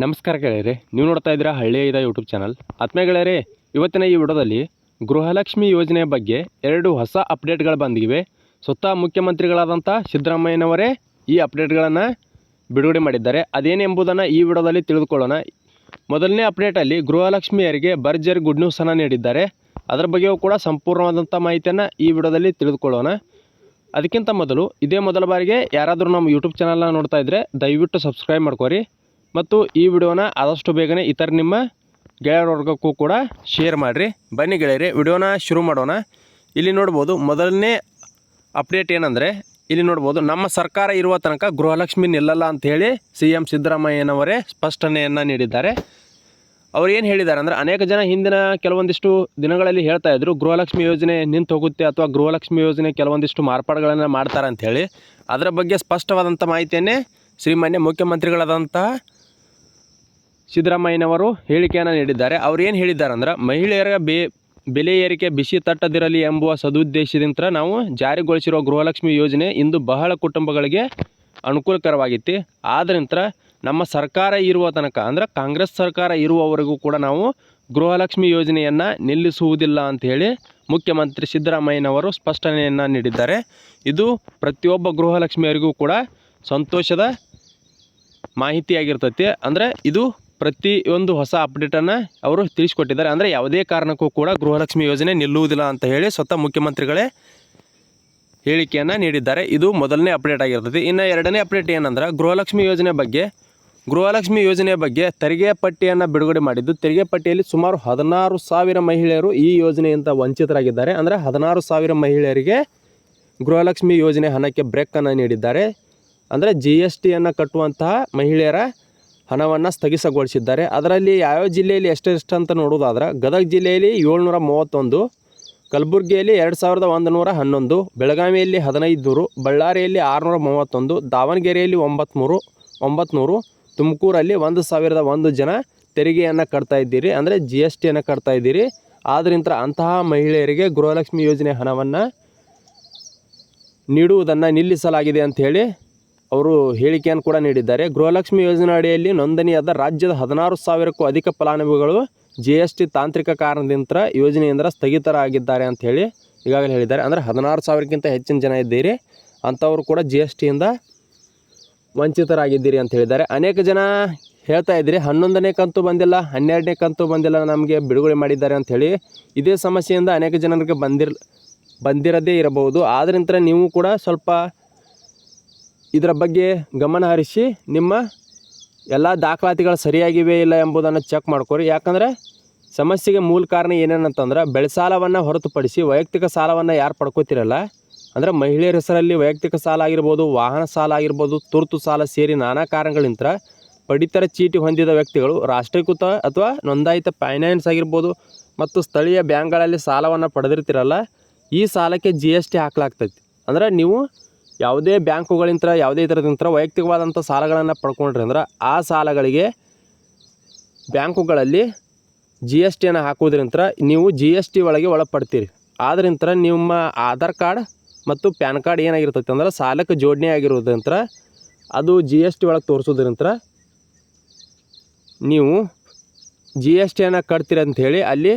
ನಮಸ್ಕಾರ ಗೆಳೆಯರೆ, ನೀವು ನೋಡ್ತಾ ಇದ್ದೀರಾ ಹಳ್ಳಿಯ ಇದ ಯೂಟ್ಯೂಬ್ ಚಾನಲ್ ಆತ್ಮೀಯ ಗೆಳೆಯರೆ, ಇವತ್ತಿನ ಈ ವಿಡಿಯೋದಲ್ಲಿ ಗೃಹಲಕ್ಷ್ಮಿ ಯೋಜನೆ ಬಗ್ಗೆ ಎರಡು ಹೊಸ ಅಪ್ಡೇಟ್ಗಳು ಬಂದಿವೆ. ಸ್ವತಃ ಮುಖ್ಯಮಂತ್ರಿಗಳಾದಂಥ ಸಿದ್ದರಾಮಯ್ಯನವರೇ ಈ ಅಪ್ಡೇಟ್ಗಳನ್ನು ಬಿಡುಗಡೆ ಮಾಡಿದ್ದಾರೆ. ಅದೇನೆಂಬುದನ್ನು ಈ ವಿಡಿಯೋದಲ್ಲಿ ತಿಳಿದುಕೊಳ್ಳೋಣ. ಮೊದಲನೇ ಅಪ್ಡೇಟಲ್ಲಿ ಗೃಹಲಕ್ಷ್ಮಿಯರಿಗೆ ಭರ್ಜರಿ ಗುಡ್ ನ್ಯೂಸನ್ನು ನೀಡಿದ್ದಾರೆ. ಅದರ ಬಗ್ಗೆಯೂ ಕೂಡ ಸಂಪೂರ್ಣವಾದಂಥ ಮಾಹಿತಿಯನ್ನು ಈ ವಿಡಿಯೋದಲ್ಲಿ ತಿಳಿದುಕೊಳ್ಳೋಣ. ಅದಕ್ಕಿಂತ ಮೊದಲು ಇದೇ ಮೊದಲ ಬಾರಿಗೆ ಯಾರಾದರೂ ನಮ್ಮ ಯೂಟ್ಯೂಬ್ ಚಾನಲ್ನ ನೋಡ್ತಾ ಇದ್ದರೆ ದಯವಿಟ್ಟು ಸಬ್ಸ್ಕ್ರೈಬ್ ಮಾಡ್ಕೊರಿ. ಮತ್ತು ಈ ವಿಡಿಯೋನ ಆದಷ್ಟು ಬೇಗನೆ ಇತರ ನಿಮ್ಮ ಗೆಳೆಯರ ವರ್ಗಕ್ಕೂ ಕೂಡ ಶೇರ್ ಮಾಡಿರಿ. ಬನ್ನಿ ಗೆಳೆಯರಿ, ವಿಡಿಯೋನ ಶುರು ಮಾಡೋಣ. ಇಲ್ಲಿ ನೋಡ್ಬೋದು ಮೊದಲನೇ ಅಪ್ಡೇಟ್ ಏನಂದರೆ, ಇಲ್ಲಿ ನೋಡ್ಬೋದು ನಮ್ಮ ಸರ್ಕಾರ ಇರುವ ತನಕ ಗೃಹಲಕ್ಷ್ಮಿ ನಿಲ್ಲಲ್ಲ ಅಂಥೇಳಿ ಸಿ ಎಂ ಸಿದ್ದರಾಮಯ್ಯನವರೇ ಸ್ಪಷ್ಟನೆಯನ್ನು ನೀಡಿದ್ದಾರೆ. ಅವ್ರು ಏನು ಹೇಳಿದ್ದಾರೆ ಅಂದರೆ, ಅನೇಕ ಜನ ಹಿಂದಿನ ಕೆಲವೊಂದಿಷ್ಟು ದಿನಗಳಲ್ಲಿ ಹೇಳ್ತಾ ಇದ್ರು, ಗೃಹಲಕ್ಷ್ಮಿ ಯೋಜನೆ ನಿಂತು ಹೋಗುತ್ತೆ ಅಥವಾ ಗೃಹಲಕ್ಷ್ಮಿ ಯೋಜನೆ ಕೆಲವೊಂದಿಷ್ಟು ಮಾರ್ಪಾಡುಗಳನ್ನು ಮಾಡ್ತಾರೆ ಅಂಥೇಳಿ ಅದರ ಬಗ್ಗೆ ಸ್ಪಷ್ಟವಾದಂಥ ಮಾಹಿತಿಯನ್ನೇ ಶ್ರೀಮಾನ್ಯ ಮುಖ್ಯಮಂತ್ರಿಗಳಾದಂತಹ ಸಿದ್ದರಾಮಯ್ಯನವರು ಹೇಳಿಕೆಯನ್ನು ನೀಡಿದ್ದಾರೆ. ಅವ್ರು ಏನು ಹೇಳಿದ್ದಾರೆ ಅಂದ್ರೆ ಮಹಿಳೆಯರ ಬೇ, ಬೆಲೆ ಏರಿಕೆ ಬಿಸಿ ತಟ್ಟದಿರಲಿ ಎಂಬುವ ಸದುದ್ದೇಶದಿಂದ ನಾವು ಜಾರಿಗೊಳಿಸಿರುವ ಗೃಹಲಕ್ಷ್ಮಿ ಯೋಜನೆ ಇಂದು ಬಹಳ ಕುಟುಂಬಗಳಿಗೆ ಅನುಕೂಲಕರವಾಗಿತ್ತು. ಆದ್ದರಿಂದ ನಮ್ಮ ಸರ್ಕಾರ ಇರುವ ತನಕ, ಅಂದರೆ ಕಾಂಗ್ರೆಸ್ ಸರ್ಕಾರ ಇರುವವರೆಗೂ ಕೂಡ ನಾವು ಗೃಹಲಕ್ಷ್ಮಿ ಯೋಜನೆಯನ್ನು ನಿಲ್ಲಿಸುವುದಿಲ್ಲ ಅಂಥೇಳಿ ಮುಖ್ಯಮಂತ್ರಿ ಸಿದ್ದರಾಮಯ್ಯನವರು ಸ್ಪಷ್ಟನೆಯನ್ನು ನೀಡಿದ್ದಾರೆ. ಇದು ಪ್ರತಿಯೊಬ್ಬ ಗೃಹಲಕ್ಷ್ಮಿಯರಿಗೂ ಕೂಡ ಸಂತೋಷದ ಮಾಹಿತಿಯಾಗಿರ್ತೈತಿ. ಅಂದರೆ ಇದು ಪ್ರತಿಯೊಂದು ಹೊಸ ಅಪ್ಡೇಟನ್ನು ಅವರು ತಿಳಿಸಿಕೊಟ್ಟಿದ್ದಾರೆ. ಅಂದರೆ ಯಾವುದೇ ಕಾರಣಕ್ಕೂ ಕೂಡ ಗೃಹಲಕ್ಷ್ಮಿ ಯೋಜನೆ ನಿಲ್ಲುವುದಿಲ್ಲ ಅಂತ ಹೇಳಿ ಸ್ವತಃ ಮುಖ್ಯಮಂತ್ರಿಗಳೇ ಹೇಳಿಕೆಯನ್ನು ನೀಡಿದ್ದಾರೆ. ಇದು ಮೊದಲನೇ ಅಪ್ಡೇಟ್ ಆಗಿರ್ತದೆ. ಇನ್ನು ಎರಡನೇ ಅಪ್ಡೇಟ್ ಏನಂದ್ರೆ, ಗೃಹಲಕ್ಷ್ಮಿ ಯೋಜನೆ ಬಗ್ಗೆ, ಗೃಹಲಕ್ಷ್ಮಿ ಯೋಜನೆ ಬಗ್ಗೆ ತೆರಿಗೆ ಪಟ್ಟಿಯನ್ನು ಬಿಡುಗಡೆ ಮಾಡಿದ್ದು, ತೆರಿಗೆ ಪಟ್ಟಿಯಲ್ಲಿ ಸುಮಾರು ಹದಿನಾರು ಸಾವಿರ ಮಹಿಳೆಯರು ಈ ಯೋಜನೆಯಿಂದ ವಂಚಿತರಾಗಿದ್ದಾರೆ. ಅಂದರೆ ಹದಿನಾರು ಸಾವಿರ ಮಹಿಳೆಯರಿಗೆ ಗೃಹಲಕ್ಷ್ಮಿ ಯೋಜನೆ ಹಣಕ್ಕೆ ಬ್ರೇಕನ್ನು ನೀಡಿದ್ದಾರೆ. ಅಂದರೆ ಜಿ ಎಸ್ ಟಿಯನ್ನು ಕಟ್ಟುವಂತಹ ಮಹಿಳೆಯರ ಹಣವನ್ನು ಸ್ಥಗಿತಗೊಳಿಸಿದ್ದಾರೆ ಅದರಲ್ಲಿ ಯಾವ್ಯಾವ ಜಿಲ್ಲೆಯಲ್ಲಿ ಎಷ್ಟೆಷ್ಟು ಅಂತ ನೋಡೋದಾದ್ರೆ ಗದಗ ಜಿಲ್ಲೆಯಲ್ಲಿ ಏಳ್ನೂರ ಮೂವತ್ತೊಂದು ಕಲಬುರಗಿಯಲ್ಲಿ ಎರಡು ಸಾವಿರದ ಒಂದು ನೂರ ಹನ್ನೊಂದು ಬೆಳಗಾವಿಯಲ್ಲಿ ಹದಿನೈದು ನೂರು ಬಳ್ಳಾರಿಯಲ್ಲಿ ಆರುನೂರ ಮೂವತ್ತೊಂದು ದಾವಣಗೆರೆಯಲ್ಲಿ ಒಂಬತ್ತ್ಮೂರು ಒಂಬತ್ತ್ನೂರು ತುಮಕೂರಲ್ಲಿ ಒಂದು ಸಾವಿರದ ಒಂದು ಜನ ತೆರಿಗೆಯನ್ನು ಕಟ್ತಾ ಇದ್ದೀರಿ. ಅಂದರೆ ಜಿ ಎಸ್ ಟಿಯನ್ನು ಕಟ್ತಾ ಇದ್ದೀರಿ. ಆದ್ದರಿಂದ ಅಂತಹ ಮಹಿಳೆಯರಿಗೆ ಗೃಹಲಕ್ಷ್ಮಿ ಯೋಜನೆ ಹಣವನ್ನು ನೀಡುವುದನ್ನು ನಿಲ್ಲಿಸಲಾಗಿದೆ ಅಂತ ಹೇಳಿ ಅವರು ಹೇಳಿಕೆಯನ್ನು ಕೂಡ ನೀಡಿದ್ದಾರೆ. ಗೃಹಲಕ್ಷ್ಮಿ ಯೋಜನೆ ಅಡಿಯಲ್ಲಿ ನೋಂದಣಿಯಾದ ರಾಜ್ಯದ ಹದಿನಾರು ಸಾವಿರಕ್ಕೂ ಅಧಿಕ ಫಲಾನುಭವಿಗಳು ಜಿ ಎಸ್ ಟಿ ತಾಂತ್ರಿಕ ಕಾರಣದಿಂದ ಯೋಜನೆಯಿಂದ ಸ್ಥಗಿತರಾಗಿದ್ದಾರೆ ಅಂತ ಹೇಳಿ ಈಗಾಗಲೇ ಹೇಳಿದ್ದಾರೆ. ಅಂದರೆ ಹದಿನಾರು ಸಾವಿರಕ್ಕಿಂತ ಹೆಚ್ಚಿನ ಜನ ಇದ್ದೀರಿ. ಅಂಥವರು ಕೂಡ ಜಿ ಎಸ್ ಟಿಯಿಂದ ವಂಚಿತರಾಗಿದ್ದೀರಿ ಅಂತ ಹೇಳಿದ್ದಾರೆ. ಅನೇಕ ಜನ ಹೇಳ್ತಾ ಇದ್ದೀರಿ ಹನ್ನೊಂದನೇ ಕಂತು ಬಂದಿಲ್ಲ, ಹನ್ನೆರಡನೇ ಕಂತು ಬಂದಿಲ್ಲ, ನಮಗೆ ಬಿಡುಗಡೆ ಮಾಡಿದ್ದಾರೆ ಅಂಥೇಳಿ ಇದೇ ಸಮಸ್ಯೆಯಿಂದ ಅನೇಕ ಜನರಿಗೆ ಬಂದಿರ್, ಬಂದಿರದೇ ಇರಬಹುದು. ಆದ್ದರಿಂದ ನೀವು ಕೂಡ ಸ್ವಲ್ಪ ಇದರ ಬಗ್ಗೆ ಗಮನ ಹರಿಸಿ ನಿಮ್ಮ ಎಲ್ಲ ದಾಖಲಾತಿಗಳು ಸರಿಯಾಗಿವೆ ಇಲ್ಲ ಎಂಬುದನ್ನು ಚೆಕ್ ಮಾಡ್ಕೊರಿ. ಯಾಕಂದರೆ ಸಮಸ್ಯೆಗೆ ಮೂಲ ಕಾರಣ ಏನೇನಂತಂದ್ರೆ ಬೆಳೆ ಸಾಲವನ್ನು ಹೊರತುಪಡಿಸಿ ವೈಯಕ್ತಿಕ ಸಾಲವನ್ನು ಯಾರು ಪಡ್ಕೋತಿರಲ್ಲ? ಅಂದರೆ ಮಹಿಳೆಯರ ಹೆಸರಲ್ಲಿ ವೈಯಕ್ತಿಕ ಸಾಲ ಆಗಿರ್ಬೋದು, ವಾಹನ ಸಾಲ ಆಗಿರ್ಬೋದು, ತುರ್ತು ಸಾಲ ಸೇರಿ ನಾನಾ ಕಾರಣಗಳಿಂದ ಪಡಿತರ ಚೀಟಿ ಹೊಂದಿದ ವ್ಯಕ್ತಿಗಳು ರಾಷ್ಟ್ರೀಕೃತ ಅಥವಾ ನೋಂದಾಯಿತ ಫೈನಾನ್ಸ್ ಆಗಿರ್ಬೋದು ಮತ್ತು ಸ್ಥಳೀಯ ಬ್ಯಾಂಕ್ಗಳಲ್ಲಿ ಸಾಲವನ್ನು ಪಡೆದಿರ್ತಿರಲ್ಲ, ಈ ಸಾಲಕ್ಕೆ ಜಿ ಎಸ್ ಟಿ ಹಾಕಲಾಗ್ತೈತಿ. ಅಂದರೆ ನೀವು ಯಾವುದೇ ಬ್ಯಾಂಕುಗಳಿಂದ ಯಾವುದೇ ಥರದಿಂತ ವೈಯಕ್ತಿಕವಾದಂಥ ಸಾಲಗಳನ್ನು ಪಡ್ಕೊಂಡ್ರಿ ಅಂದ್ರೆ ಆ ಸಾಲಗಳಿಗೆ ಬ್ಯಾಂಕುಗಳಲ್ಲಿ ಜಿ ಎಸ್ ಟಿಯನ್ನು ಹಾಕೋದ್ರಿಂತ ನೀವು ಜಿ ಎಸ್ ಟಿ ಒಳಗೆ ಒಳಪಡ್ತೀರಿ. ಆದ್ರಿಂತ ನಿಮ್ಮ ಆಧಾರ್ ಕಾರ್ಡ್ ಮತ್ತು ಪ್ಯಾನ್ ಕಾರ್ಡ್ ಏನಾಗಿರ್ತೈತೆ ಅಂದ್ರೆ ಸಾಲಕ್ಕೆ ಜೋಡಣೆ ಆಗಿರೋದ್ರಿಂದ ಅದು ಜಿ ಎಸ್ ಟಿ ಒಳಗೆ ತೋರಿಸೋದ್ರಿಂದ ನೀವು ಜಿ ಎಸ್ ಟಿಯನ್ನು ಕಟ್ತೀರಿ ಅಂತ ಹೇಳಿ ಅಲ್ಲಿ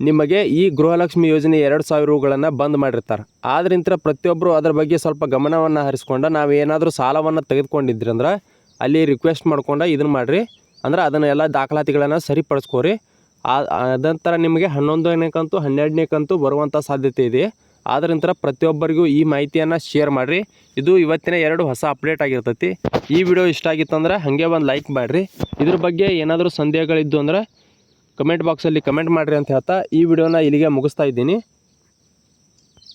ನಿಮಗೆ ಈ ಗೃಹಲಕ್ಷ್ಮಿ ಯೋಜನೆ ಎರಡು ಸಾವಿರ ರೂಗಳನ್ನು ಬಂದ್ ಮಾಡಿರ್ತಾರೆ. ಆದ್ರಿಂದ ಪ್ರತಿಯೊಬ್ಬರು ಅದರ ಬಗ್ಗೆ ಸ್ವಲ್ಪ ಗಮನವನ್ನು ಹರಿಸ್ಕೊಂಡು ನಾವು ಏನಾದರೂ ಸಾಲವನ್ನು ತೆಗೆದುಕೊಂಡಿದ್ರಿ ಅಂದ್ರೆ ಅಲ್ಲಿ ರಿಕ್ವೆಸ್ಟ್ ಮಾಡ್ಕೊಂಡು ಇದನ್ನು ಮಾಡಿರಿ. ಅಂದ್ರೆ ಅದನ್ನು ಎಲ್ಲ ದಾಖಲಾತಿಗಳನ್ನು ಸರಿಪಡಿಸ್ಕೋರಿ. ಅದಂತರ ನಿಮಗೆ ಹನ್ನೊಂದನೇ ಕಂತು, ಹನ್ನೆರಡನೇ ಕಂತು ಬರುವಂಥ ಸಾಧ್ಯತೆ ಇದೆ. ಆದ್ರಿಂದ ಪ್ರತಿಯೊಬ್ಬರಿಗೂ ಈ ಮಾಹಿತಿಯನ್ನು ಶೇರ್ ಮಾಡಿರಿ. ಇದು ಇವತ್ತಿನ ಎರಡು ಹೊಸ ಅಪ್ಡೇಟ್ ಆಗಿರ್ತೈತಿ. ಈ ವಿಡಿಯೋ ಇಷ್ಟ ಆಗಿತ್ತಂದ್ರೆ ಹಾಗೆ ಒಂದು ಲೈಕ್ ಮಾಡಿರಿ. ಇದ್ರ ಬಗ್ಗೆ ಏನಾದರೂ ಸಂದೇಹಗಳಿದ್ದು ಅಂದ್ರೆ ಕಮೆಂಟ್ ಬಾಕ್ಸಲ್ಲಿ ಕಮೆಂಟ್ ಮಾಡಿರಿ ಅಂತ ಹೇಳ್ತಾ ಈ ವಿಡಿಯೋನ ಇಲ್ಲಿಗೆ ಮುಗಿಸ್ತಾ ಇದ್ದೀನಿ.